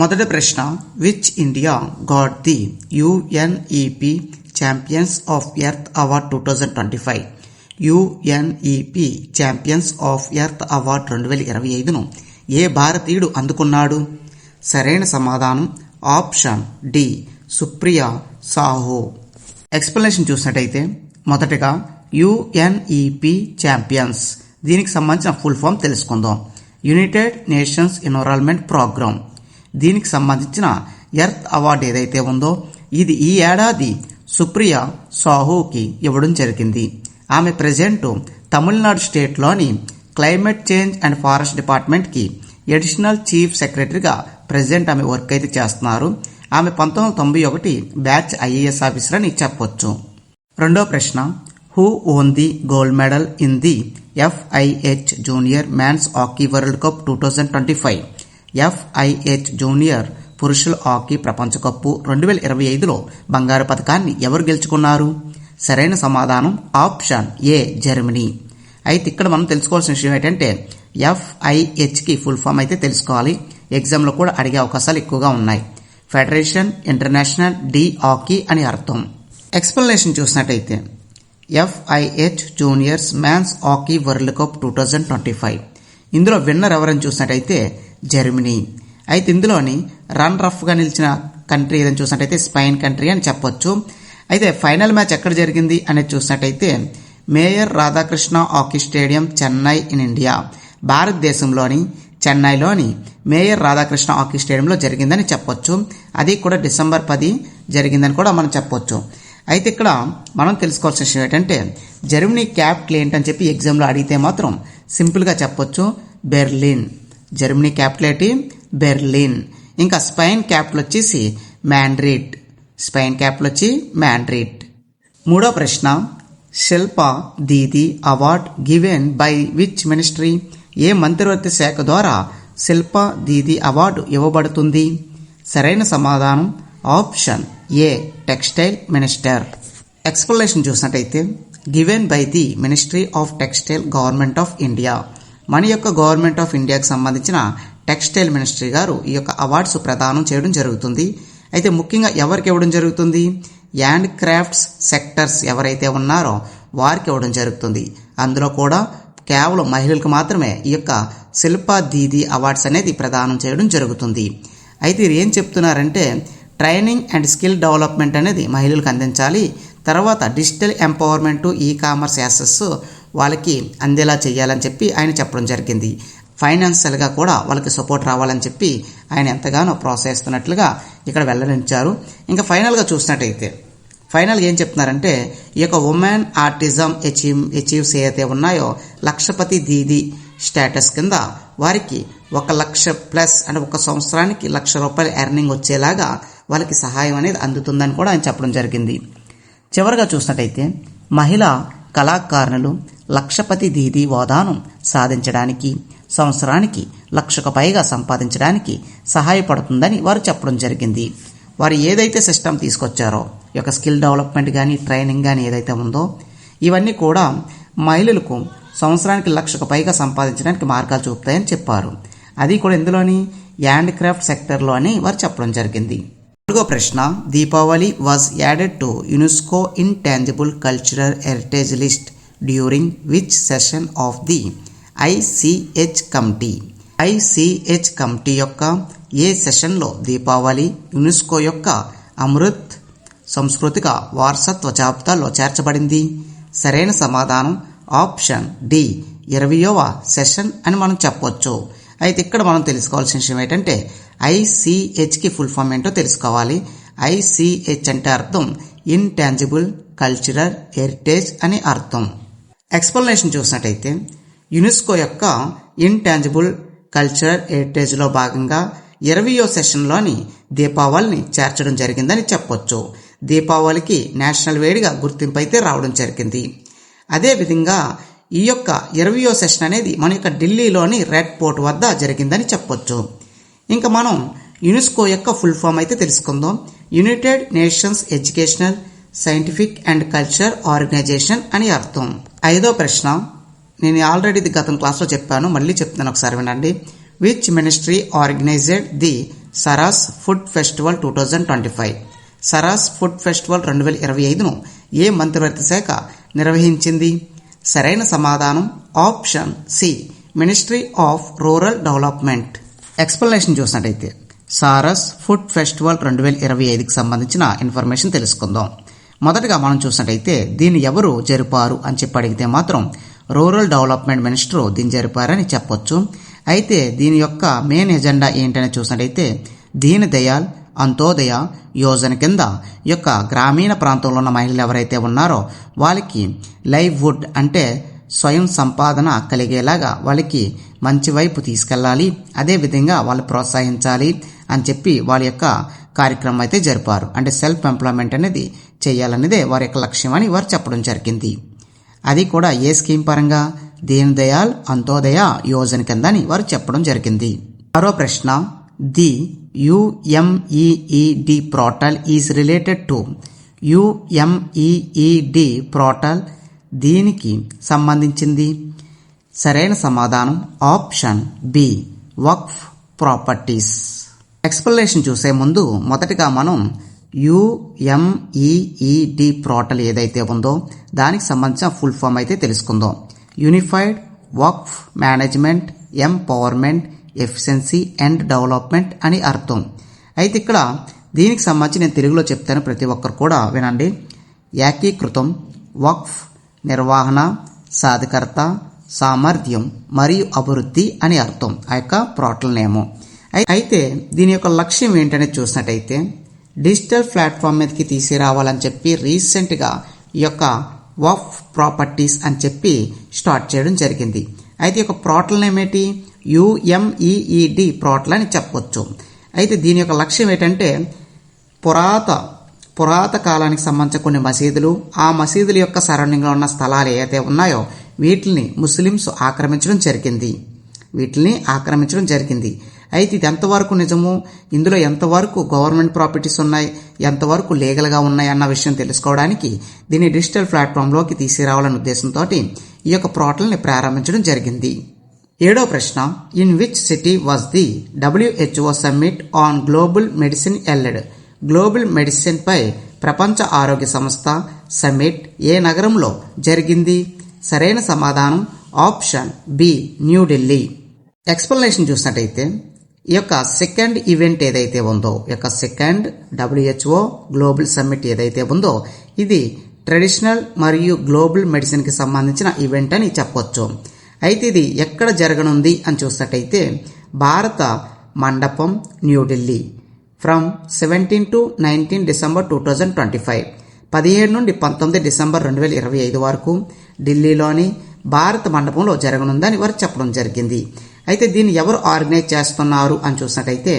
మొదటి ప్రశ్న which India got the UNEP champions of earth award two thousand twenty five UNEP champions of earth award రెండు వేల ఇరవై ఐదును ఏ భారతీయుడు అందుకున్నాడు? సరైన సమాధానం option d Supriya Sahu. Explanation చూసినట్టయితే మొదటగా యుఎన్ఈపి ఛాంపియన్స్ దీనికి సంబంధించిన ఫుల్ ఫామ్ తెలుసుకుందాం. యునైటెడ్ నేషన్స్ ఎన్విరాన్మెంట్ ప్రోగ్రామ్ దీనికి సంబంధించిన ఎర్త్ అవార్డు ఏదైతే ఉందో ఇది ఈ ఏడాది సుప్రియ సాహుకి ఇవ్వడం జరిగింది. ఆమె ప్రజెంట్ తమిళనాడు స్టేట్లోని క్లైమేట్ చేంజ్ అండ్ ఫారెస్ట్ డిపార్ట్మెంట్కి అడిషనల్ చీఫ్ సెక్రటరీగా ప్రజెంట్ ఆమె వర్క్ అయితే చేస్తున్నారు. ఆమె పంతొమ్మిది వందల తొంభై ఒకటి బ్యాచ్ ఐఏఎస్ ఆఫీసర్ అని చెప్పొచ్చు. రెండో ప్రశ్న who won the gold medal in the FIH junior men's hockey world cup two thousand twenty five? FIH junior పురుషుల హాకీ ప్రపంచ కప్పు రెండు వేల ఇరవై ఐదులో బంగారు పథకాన్ని ఎవరు గెలుచుకున్నారు? సరైన సమాధానం ఆప్షన్ ఏ జర్మనీ. అయితే ఇక్కడ మనం తెలుసుకోవాల్సిన విషయం ఏంటంటే ఎఫ్ఐహెచ్కి ఫుల్ ఫామ్ అయితే తెలుసుకోవాలి. ఎగ్జామ్లో కూడా అడిగే అవకాశాలు ఎక్కువగా ఉన్నాయి. ఫెడరేషన్ ఇంటర్నేషనల్ డి హాకీ అని అర్థం. ఎక్స్ప్లెనేషన్ చూసినట్టయితే FIH juniors men's hockey world cup two thousand twenty five. ఇందులో విన్నర్ ఎవరని చూసినట్టయితే జర్మనీ. అయితే ఇందులోని రన్ రఫ్గా నిలిచిన కంట్రీ ఏదైనా చూసినట్టయితే స్పెయిన్ కంట్రీ అని చెప్పొచ్చు. అయితే ఫైనల్ మ్యాచ్ ఎక్కడ జరిగింది అనేది చూసినట్టయితే mayor Radhakrishna hockey stadium Chennai in India. భారతదేశంలోని చెన్నైలోని మేయర్ రాధాకృష్ణ హాకీ స్టేడియంలో జరిగిందని చెప్పొచ్చు. అది కూడా డిసెంబర్ పది జరిగిందని కూడా మనం చెప్పొచ్చు. అయితే ఇక్కడ మనం తెలుసుకోవాల్సిన విషయం ఏంటంటే జర్మనీ క్యాపిటల్ ఏంటని చెప్పి ఎగ్జామ్లో అడిగితే మాత్రం సింపుల్గా చెప్పొచ్చు బెర్లిన్. జర్మనీ క్యాపిటల్ ఏంటి బెర్లిన్. ఇంకా స్పెయిన్ క్యాపిటల్ వచ్చేసి మ్యాండ్రిడ్ స్పెయిన్ క్యాపిటల్ వచ్చి మ్యాండ్రిడ్ మూడో ప్రశ్న. Shilp Didi award given by which ministry? ఏ మంత్రివర్తి శాఖ ద్వారా శిల్ప దీది అవార్డు ఇవ్వబడుతుంది? సరైన సమాధానం. Option a textile minister. Explanation చూసినట్టయితే given by the ministry of textile government of India. మన యొక్క గవర్నమెంట్ ఆఫ్ ఇండియాకి సంబంధించిన టెక్స్టైల్ మినిస్ట్రీ గారు ఈ యొక్క అవార్డ్స్ ప్రదానం చేయడం జరుగుతుంది. అయితే ముఖ్యంగా ఎవరికి ఇవ్వడం జరుగుతుంది? యాండ్ క్రాఫ్ట్స్ సెక్టర్స్ ఎవరైతే ఉన్నారో వారికి ఇవ్వడం జరుగుతుంది. అందులో కూడా కేవలం మహిళలకు మాత్రమే ఈ యొక్క శిల్ప దీది అవార్డ్స్ అనేది ప్రదానం చేయడం జరుగుతుంది. అయితే ఏం చెప్తున్నారంటే ట్రైనింగ్ అండ్ స్కిల్ డెవలప్మెంట్ అనేది మహిళలకు అందించాలి. తర్వాత digital empowerment e commerce access వాళ్ళకి అందేలా చేయాలని చెప్పి ఆయన చెప్పడం జరిగింది. ఫైనాన్షియల్గా కూడా వాళ్ళకి సపోర్ట్ రావాలని చెప్పి ఆయన ఎంతగానో ప్రోత్సహిస్తున్నట్లుగా ఇక్కడ వెల్లడించారు. ఇంకా ఫైనల్గా చూసినట్టయితే ఫైనల్గా ఏం చెప్తున్నారంటే ఈ యొక్క ఉమెన్ ఆర్టిజం అచీవ్ అచీవ్స్ ఏదైతే ఉన్నాయో లక్షపతి దీది స్టేటస్ కింద వారికి ఒక లక్ష ప్లస్ అంటే ఒక సంవత్సరానికి లక్ష రూపాయలు ఎర్నింగ్ వచ్చేలాగా వాళ్ళకి సహాయం అనేది అందుతుందని కూడా ఆయన చెప్పడం జరిగింది. చివరిగా చూసినట్టయితే మహిళా కళాకారులు లక్షపతి దీది హోదాను సాధించడానికి సంవత్సరానికి లక్షకు పైగా సంపాదించడానికి సహాయపడుతుందని వారు చెప్పడం జరిగింది. వారు ఏదైతే సిస్టమ్ తీసుకొచ్చారో యొక్క స్కిల్ డెవలప్మెంట్ కానీ ట్రైనింగ్ కానీ ఏదైతే ఉందో ఇవన్నీ కూడా మహిళలకు సంవత్సరానికి లక్షకు పైగా సంపాదించడానికి మార్గాలు చూపుతాయని చెప్పారు. అది కూడా ఇందులోని హ్యాండ్క్రాఫ్ట్ సెక్టర్లో అని వారు చెప్పడం జరిగింది. నాలుగో ప్రశ్న Deepavali was added to UNESCO in tangible cultural heritage list during which session of the ICH committee ICH committee యొక్క ఏ సెషన్లో దీపావళి యునెస్కో యొక్క అమృత్ సంస్కృతిక వారసత్వ జాబితాలో చేర్చబడింది? సరైన సమాధానం ఆప్షన్ డి ఇరవయవ సెషన్ అని మనం చెప్పొచ్చు. అయితే ఇక్కడ మనం తెలుసుకోవాల్సిన విషయం ఏంటంటే ఐసిహెచ్కి ఫుల్ ఫామ్ ఏంటో తెలుసుకోవాలి. ఐసిహెచ్ అంటే అర్థం ఇంటాంజిబుల్ కల్చరల్ హెరిటేజ్ అని అర్థం. ఎక్స్ప్లెనేషన్ చూసినట్టయితే యునెస్కో యొక్క ఇంటాంజిబుల్ కల్చరల్ హెరిటేజ్లో భాగంగా ఇరవయో సెషన్లోని దీపావళిని చేర్చడం జరిగిందని చెప్పొచ్చు. దీపావళికి నేషనల్ వేడిగా గుర్తింపు అయితే రావడం జరిగింది. అదేవిధంగా ఈ యొక్క ఇరవయో సెషన్ అనేది మన యొక్క ఢిల్లీలోని రెడ్ పోర్ట్ వద్ద జరిగిందని చెప్పొచ్చు. ఇంకా మనం యునెస్కో యొక్క ఫుల్ ఫామ్ అయితే తెలుసుకుందాం. United nations educational scientific and culture organization అని అర్థం. ఐదో ప్రశ్న. నేను ఆల్రెడీ ఇది గతం క్లాస్లో చెప్పాను. మళ్ళీ చెప్తున్నాను ఒకసారి వినండి. Which ministry organized the Saras food festival two thousand twenty five Saras food festival రెండు వేల ఇరవై ఐదును ఏ మంత్రివర్గ శాఖ నిర్వహించింది? సరైన సమాధానం? Option C ministry of rural development explanation చూసినట్టయితే సారస్ ఫుడ్ ఫెస్టివల్ రెండు వేల ఇరవై ఐదుకి సంబంధించిన ఇన్ఫర్మేషన్ తెలుసుకుందాం. మొదటగా మనం చూసినట్టయితే దీన్ని ఎవరు జరిపారు అని చెప్పి అడిగితే మాత్రం రూరల్ డెవలప్మెంట్ మినిస్టర్ దీన్ని జరిపారని చెప్పొచ్చు. అయితే దీని యొక్క మెయిన్ ఎజెండా ఏంటని చూసినట్టయితే దీన్ దయాల్ అంత్యోదయ యోజన కింద యొక్క గ్రామీణ ప్రాంతంలో ఉన్న మహిళలు ఎవరైతే ఉన్నారో వాళ్ళకి లైవ్వుడ్ అంటే స్వయం సంపాదన కలిగేలాగా వాళ్ళకి మంచి వైపు తీసుకెళ్ళాలి అదేవిధంగా వాళ్ళు ప్రోత్సహించాలి అని చెప్పి వాళ్ళ యొక్క కార్యక్రమం అయితే జరిపారు. అంటే సెల్ఫ్ ఎంప్లాయ్మెంట్ అనేది చేయాలనేదే వారి యొక్క లక్ష్యం అని వారు చెప్పడం జరిగింది. అది కూడా ఏ స్కీమ్ పరంగా? దీన్ దయాల్ అంత్యోదయ యోజన కింద అని వారు చెప్పడం జరిగింది. మరో ప్రశ్న the UMEED portal is related to UMEED portal దీనికి సంబంధించింది? సరైన సమాధానం option B Waqf properties. Explanation చూసే ముందు మొదటగా మనం యుఎంఈఈడి పోర్టల్ ఏదైతే ఉందో దానికి సంబంధించిన ఫుల్ ఫామ్ అయితే తెలుసుకుందాం. Unified Waqf management empowerment efficiency and development అని అర్థం. అయితే ఇక్కడ దీనికి సంబంధించి నేను తెలుగులో చెప్తాను ప్రతి ఒక్కరు కూడా వినండి. ఏకీకృతం వక్ఫ్ నిర్వహణ సాధికర్త సామర్థ్యం మరియు అభివృద్ధి అని అర్థం ఆ యొక్క ప్రోటల్ నేము. అయితే దీని యొక్క లక్ష్యం ఏంటనేది చూసినట్టయితే డిజిటల్ ప్లాట్ఫామ్ మీదకి తీసుకురావాలని చెప్పి రీసెంట్గా ఈ యొక్క వఫ్ ప్రాపర్టీస్ అని చెప్పి స్టార్ట్ చేయడం జరిగింది. అయితే ఈ యొక్క ప్రోటల్ నేమ్ ఏంటి యుఎంఈఈడి ప్రోటల్ అని చెప్పవచ్చు అయితే దీని యొక్క లక్ష్యం ఏంటంటే పురాత పురాత కాలానికి సంబంధించిన కొన్ని మసీదులు ఆ మసీదుల యొక్క సరౌండింగ్లో ఉన్న స్థలాలు ఏవైతే ఉన్నాయో వీటిని ముస్లిమ్స్ ఆక్రమించడం జరిగింది. వీటిని ఆక్రమించడం జరిగింది. అయితే ఇది ఎంతవరకు నిజము ఇందులో ఎంతవరకు గవర్నమెంట్ ప్రాపర్టీస్ ఉన్నాయి ఎంతవరకు లీగల్గా ఉన్నాయి అన్న విషయం తెలుసుకోవడానికి దీన్ని డిజిటల్ ప్లాట్ఫామ్లోకి తీసుకురావాలనే ఉద్దేశంతో ఈ యొక్క పోర్టల్ని ప్రారంభించడం జరిగింది. ఏడో ప్రశ్న in which city was the WHO summit on global medicine held global medicine పై ప్రపంచ ఆరోగ్య సంస్థ సమ్మిట్ ఏ నగరంలో జరిగింది? సరైన సమాధానం ఆప్షన్ బి న్యూఢిల్లీ ఎక్స్ప్లెనేషన్ చూసినట్టయితే ఈ యొక్క సెకండ్ ఈవెంట్ ఏదైతే ఉందో ఈ యొక్క సెకండ్ డబ్ల్యూహెచ్ఓ గ్లోబల్ సమ్మిట్ ఏదైతే ఉందో ఇది ట్రెడిషనల్ మరియు గ్లోబల్ మెడిసిన్కి సంబంధించిన ఈవెంట్ అని చెప్పొచ్చు. అయితే ఇది ఎక్కడ జరగనుంది అని చూసినట్టయితే Bharat Mandapam New Delhi from seventeen to nineteen December two thousand twenty five పదిహేడు నుండి పంతొమ్మిది డిసెంబర్ రెండు వేల ఇరవై ఐదు వరకు ఢిల్లీలోని భారత మండపంలో జరగనుందని వారు చెప్పడం జరిగింది. అయితే దీన్ని ఎవరు ఆర్గనైజ్ చేస్తున్నారు అని చూసినట్టయితే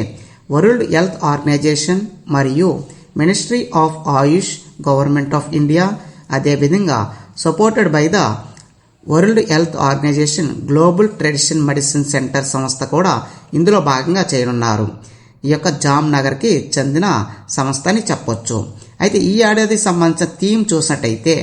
వరల్డ్ హెల్త్ ఆర్గనైజేషన్ మరియు ministry of Ayush government of India అదేవిధంగా supported by the world health organisation global tradition medicine centre సంస్థ కూడా ఇందులో భాగంగా చేయనున్నారు ఈ యొక్క జామ్ నగర్కి చెందిన సంస్థ అని చెప్పొచ్చు. అయితే ఈ ఏడాదికి సంబంధించిన థీమ్ చూసినట్టయితే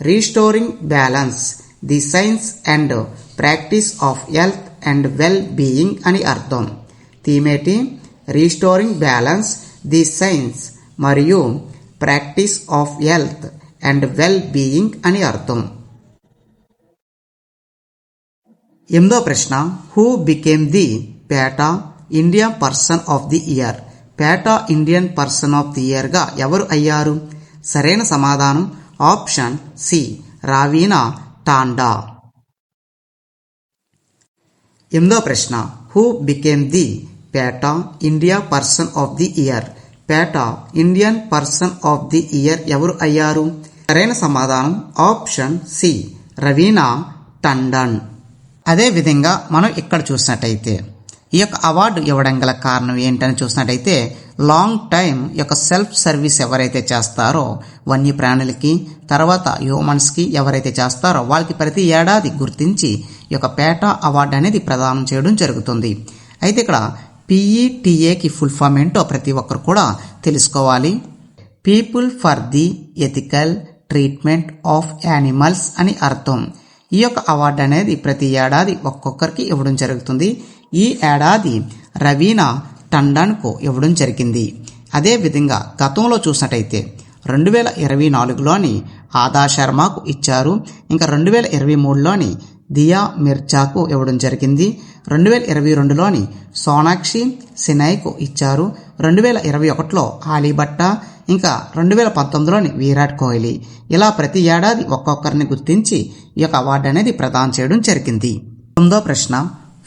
restoring balance the science and practice of health and well being అని అర్థం. థీమేటి? రీస్టోరింగ్ బ్యాలెన్స్ ది సైన్స్ మరియు practice of health and well being అని అర్థం. ఎనిమిదో ప్రశ్న who became the PETA India person of the year PETA Indian person of the ఇయర్గా ఎవరు అయ్యారు? సరైన సమాధానం ఆప్షన్ సి రావీనా టాండా. ఎనిమిదో ప్రశ్న. Who became the PETA India person of the year PETA Indian person of the year ఎవరు అయ్యారు? సరైన సమాధానం ఆప్షన్ సి. రవీనా టండన్ అదే విధంగా మనం ఇక్కడ చూసినట్టయితే ఈ యొక్క అవార్డు ఇవ్వడం గల కారణం ఏంటని చూసినట్టయితే లాంగ్ టైం యొక్క సెల్ఫ్ సర్వీస్ ఎవరైతే చేస్తారో వన్యప్రాణులకి తర్వాత హ్యూమన్స్కి ఎవరైతే చేస్తారో వాళ్ళకి ప్రతి ఏడాది గుర్తించి ఈ యొక్క పేటా అవార్డు అనేది ప్రదానం చేయడం జరుగుతుంది. అయితే ఇక్కడ పిఈటిఏకి ఫుల్ ఫామ్ ఏంటో ప్రతి ఒక్కరు కూడా తెలుసుకోవాలి. People for the ethical treatment of animals అని అర్థం. ఈ యొక్క అవార్డు అనేది ప్రతి ఏడాది ఒక్కొక్కరికి ఇవ్వడం జరుగుతుంది. ఈ ఏడాది రవీనా టండన్కు ఇవ్వడం జరిగింది. అదేవిధంగా గతంలో చూసినట్టయితే రెండు వేల ఇరవై నాలుగులోని ఆదా శర్మకు ఇచ్చారు. ఇంకా రెండు వేల ఇరవై మూడులోని దియా మిర్జాకు ఇవ్వడం జరిగింది. రెండు వేల ఇరవై రెండులోని సోనాక్షి సినాయ్కు ఇచ్చారు. రెండు వేల ఇరవై ఒకటిలో ఆలీభట్ట ఇంకా రెండు వేల పంతొమ్మిదిలోని విరాట్ కోహ్లీ. ఇలా ప్రతి ఏడాది ఒక్కొక్కరిని గుర్తించి ఈ యొక్క అవార్డు అనేది ప్రదానం చేయడం జరిగింది. తొమ్మిదో ప్రశ్న.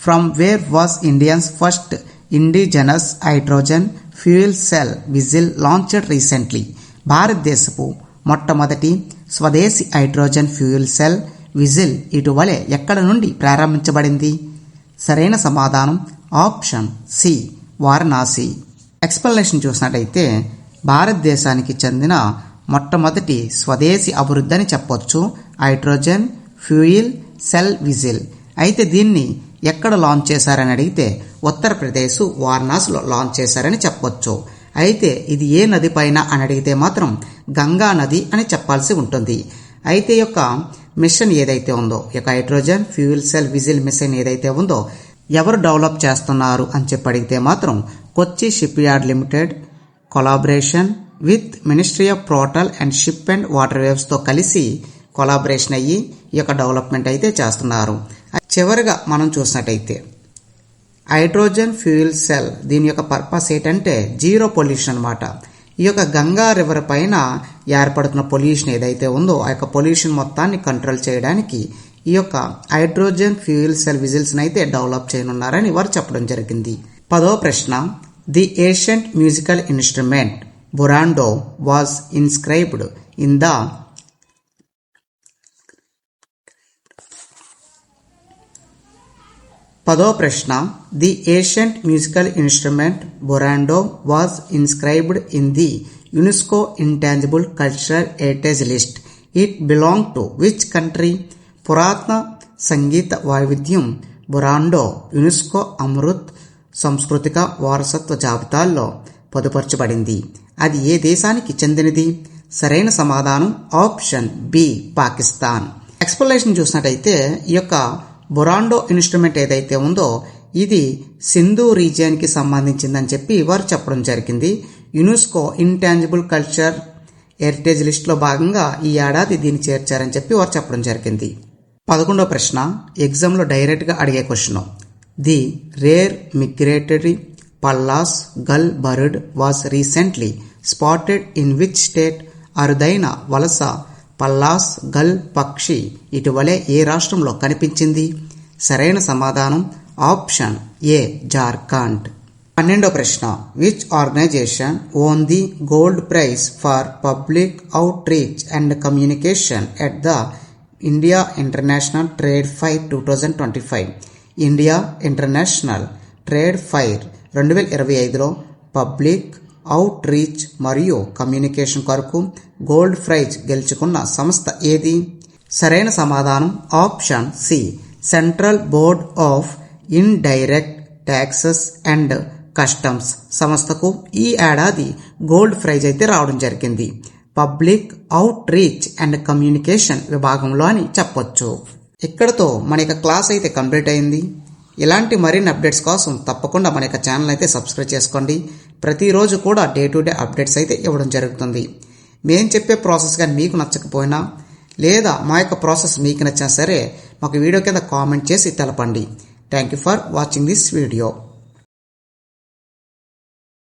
From where was Indians first indigenous hydrogen fuel cell vessel launched recently భారతదేశపు మొట్టమొదటి స్వదేశీ హైడ్రోజన్ ఫ్యూయల్ సెల్ విజిల్ ఇటీవలే ఎక్కడ నుండి ప్రారంభించబడింది? సరైన సమాధానం ఆప్షన్ సి వారణాసి. ఎక్స్ప్లెనేషన్ చూసినట్టయితే భారతదేశానికి చెందిన మొట్టమొదటి స్వదేశీ అభివృద్ధి అని చెప్పొచ్చు. Hydrogen fuel cell vessel. అయితే దీన్ని ఎక్కడ లాంచ్ చేశారని అడిగితే ఉత్తరప్రదేశ్ వారణాసిలో లాంచ్ చేశారని చెప్పొచ్చు. అయితే ఇది ఏ నది పైన అని అడిగితే మాత్రం గంగా నది అని చెప్పాల్సి ఉంటుంది. అయితే యొక్క మిషన్ ఏదైతే ఉందో ఈ యొక్క hydrogen fuel cell vessel mission ఏదైతే ఉందో ఎవరు డెవలప్ చేస్తున్నారు అని చెప్పి అడిగితే మాత్రం Kochi shipyard limited collaboration with ministry of ports and ship and water వేవ్స్తో కలిసి కొలాబరేషన్ అయ్యి ఈ యొక్క డెవలప్మెంట్ అయితే చేస్తున్నారు. చివరిగా మనం చూసినట్టయితే హైడ్రోజన్ ఫ్యూయల్ సెల్ దీని యొక్క పర్పస్ ఏంటంటే జీరో పొల్యూషన్ అనమాట ఈ యొక్క గంగా రివర్ పైన ఏర్పడుతున్న పొల్యూషన్ ఏదైతే ఉందో ఆ యొక్క పొల్యూషన్ మొత్తాన్ని కంట్రోల్ చేయడానికి ఈ యొక్క హైడ్రోజన్ ఫ్యూయల్ సెల్ విజిల్స్ అయితే డెవలప్ చేయనున్నారని వారు చెప్పడం జరిగింది. పదో ప్రశ్న. The ancient musical instrument Borindo was inscribed in the పదో ప్రశ్న. The ancient musical instrument Borindo was inscribed in the UNESCO intangible cultural heritage list it belong to which country పురాతన సంగీత వైవిధ్యం బొరాండో యునెస్కో అమృత్ సాంస్కృతిక వారసత్వ జాబితాల్లో పొదుపరచబడింది. అది ఏ దేశానికి చెందినది? సరైన సమాధానం ఆప్షన్ బి పాకిస్తాన్. ఎక్స్ప్లెనేషన్ చూసినట్టయితే ఈ యొక్క బొరాండో ఇన్స్ట్రుమెంట్ ఏదైతే ఉందో ఇది సింధు రీజియన్కి సంబంధించిందని చెప్పి వారు చెప్పడం జరిగింది. యునెస్కో ఇంటాంజిబుల్ కల్చర్ హెరిటేజ్ లిస్ట్లో భాగంగా ఈ ఏడాది దీన్ని చేర్చారని చెప్పి వారు చెప్పడం జరిగింది. పదకొండో ప్రశ్న ఎగ్జామ్లో డైరెక్ట్గా అడిగే question. The rare migratory Pallas gull bird was recently spotted in which state? అరుదైన వలస పల్లాస్ గల్ పక్షి ఇటీవలే ఏ రాష్ట్రంలో కనిపించింది? సరైన సమాధానం ఆప్షన్ ఏ జార్ఖండ్. పన్నెండో ప్రశ్న. Which organisation won the gold prize for public outreach and communication at the India international trade fair two thousand twenty five? India international trade fair రెండు వేల ఇరవై ఐదులో పబ్లిక్ అవుట్ రీచ్ మరియు కమ్యూనికేషన్ కొరకు గోల్డ్ ప్రైజ్ గెలుచుకున్న సంస్థ ఏది? సరైన సమాధానం option C central board of indirect taxes and customs సంస్థకు ఈ ఏడాది గోల్డ్ ప్రైజ్ అయితే రావడం జరిగింది. Public outreach and communication విభాగంలో అని చెప్పొచ్చు. ఇక్కడతో మన యొక్క క్లాస్ అయితే కంప్లీట్ అయింది. ఇలాంటి మరిన్ని అప్డేట్స్ కోసం తప్పకుండా మన యొక్క ఛానల్ అయితే సబ్స్క్రైబ్ చేసుకోండి. ప్రతిరోజు కూడా డే టు డే అప్డేట్స్ అయితే ఇవ్వడం జరుగుతుంది. మేము చెప్పే ప్రాసెస్ కానీ మీకు నచ్చకపోయినా లేదా మా యొక్క ప్రాసెస్ మీకు నచ్చినా సరే మాకు వీడియో కింద కామెంట్ చేసి తెలపండి. Thank you for watching this video.